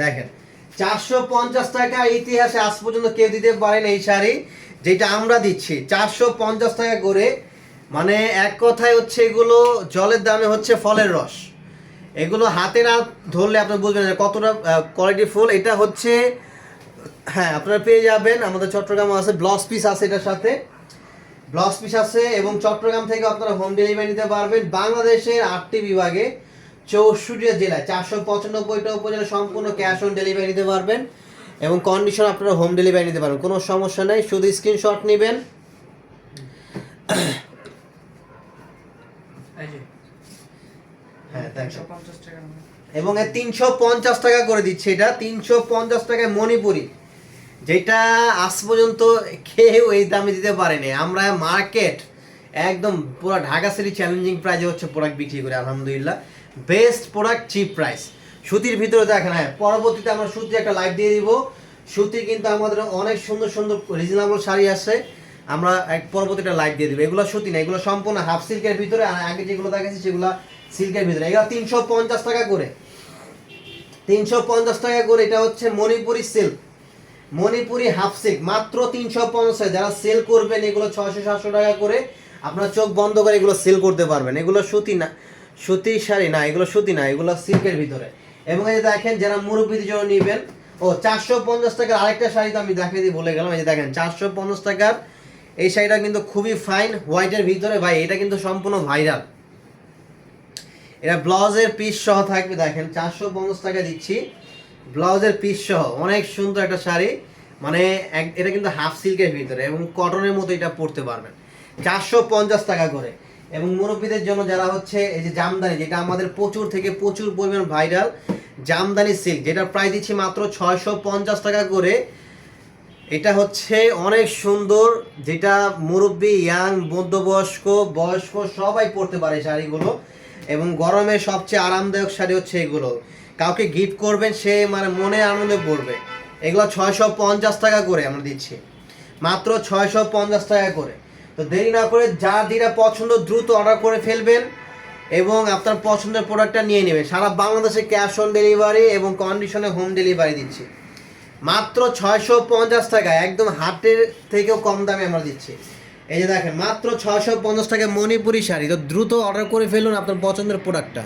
দেখেন, চারশো পঞ্চাশ টাকা ইতিহাসে আজ পর্যন্ত কেউ দিতে পারেন এই শাড়ি, যেটা আমরা দিচ্ছি। চারশো পঞ্চাশ টাকা করে মানে এক কথায় হচ্ছে এগুলো জলের দামে হচ্ছে ফলের রস। এগুলো হাতে না ধরলে আপনার বুঝবেন না কতটা কোয়ালিটি ফুল। এটা হচ্ছে হ্যাঁ আপনারা পেয়ে যাবেন। আমাদের চট্টগ্রামে আছে ব্লাউজ পিস আছে এটার সাথে। ব্লাউজ পিস আছে এবং চট্টগ্রাম থেকে আপনারা হোম ডেলিভারি নিতে পারবেন বাংলাদেশের আটটি বিভাগে। চৌষট্টি জেলায় চারশো পঁচানব্বইটা উপজেলা সম্পূর্ণ ক্যাশ অন ডেলিভারি নিতে পারবেন এবং কন্ডিশন আপনারা হোম ডেলিভারি নিতে পারবেন। কোনো সমস্যা নেই শুধু স্ক্রিনশট নেবেন। হ্যাঁ মানে। এবং তিনশো পঞ্চাশ টাকা করে দিচ্ছে এটা। তিনশো পঞ্চাশ টাকায় মণিপুরি। যেটা আজ পর্যন্ত কেউ এই দামে দিতে পারেনি। আমরা মার্কেট একদম পুরো ঢাকা সিটি চ্যালেঞ্জিং প্রাইজে হচ্ছে প্রোডাক্ট বিক্রি করে, আলহামদুলিল্লাহ। বেস্ট প্রোডাক্ট চিপ প্রাইস সুতির ভিতরে দেখেন হ্যাঁ পরবর্তীতে আমরা সুতির একটা লাইভ দিয়ে দিব। সুতির কিন্তু আমাদের অনেক সুন্দর সুন্দর রিজনেবল শাড়ি আছে। আমরা এক পরবর্তীটা লাইভ দিয়ে দিব। এগুলো সুতি না, এগুলো সম্পূর্ণ হাফ সিল্কের ভিতরে আর আগে যেগুলো দেখাচ্ছি সেগুলো সিল্কের ভিতরে। এগুলো তিনশো পঞ্চাশ টাকা করে। তিনশো পঞ্চাশ টাকা করে, এটা হচ্ছে Manipuri silk Manipuri half silk মাত্র তিনশো পঞ্চাশ। যারা সেল করবেন এগুলো ছয়শো সাতশো টাকা করে। আপনার চোখ বন্ধ করে এগুলো সেল করতে পারবেন। এগুলো সুতি না, সুতি শাড়ি না, এগুলো সুতি না, এগুলো সিল্কের ভিতরে। এবং এই যে দেখেন যারা মুরব্বীদের জন্য নেবেন, ও চারশো পঞ্চাশ টাকার আরেকটা শাড়ি তো আমি দেখিয়ে দিয়ে বলে গেলাম। এই যে দেখেন, চারশো পঞ্চাশ টাকার এই শাড়িটা কিন্তু খুবই ফাইন হোয়াইটের ভিতরে ভাই, এটা কিন্তু সম্পূর্ণ ভাইরাল এটা ব্লাউজের পিস সহ থাকবে, দেখেন, চারশো পঞ্চাশ টাকা দিচ্ছি। ব্লাউজের পিস সহ, অনেক সুন্দর একটা শাড়ি। মানে এটা কিন্তু হাফ সিল্কের ভিতরে এবং কটনের মতো এটা পরতে পারবেন। চারশো পঞ্চাশ টাকা করে। এবং মুরব্বীদের জন্য যারা হচ্ছে, এই যে জামদানি, যেটা আমাদের প্রচুর থেকে প্রচুর পরিমাণ ভাইরাল, জামদানি সিল্ক যেটা প্রায় দিচ্ছি মাত্র ছয়শো পঞ্চাশ টাকা করে। এটা হচ্ছে অনেক সুন্দর, যেটা মুরব্বী, ইয়াং, মধ্যবয়স্ক, বয়স্ক সবাই পরতে পারে শাড়িগুলো। এবং গরমে সবচেয়ে আরামদায়ক শাড়ি হচ্ছে এগুলো। কাউকে গিফট করবেন, সে মানে মনে আনন্দে পড়বে। এগুলো ছয়শো পঞ্চাশ টাকা করে আমরা দিচ্ছি। মাত্র ছয়শো পঞ্চাশ টাকা করে। তো দেরি না করে যা যেটা পছন্দ দ্রুত অর্ডার করে ফেলবেন এবং আপনার পছন্দের প্রোডাক্টটা নিয়ে নেবেন। সারা বাংলাদেশে ক্যাশ অন ডেলিভারি এবং কন্ডিশনে হোম ডেলিভারি দিচ্ছি। মাত্র ছয়শো পঞ্চাশ টাকা, একদম হাটের থেকেও কম দামে আমরা দিচ্ছি। এই যে দেখেন, মাত্র ছয়শো পঞ্চাশ টাকা মণিপুরি শাড়ি। তো দ্রুত অর্ডার করে ফেলুন আপনার পছন্দের প্রোডাক্টটা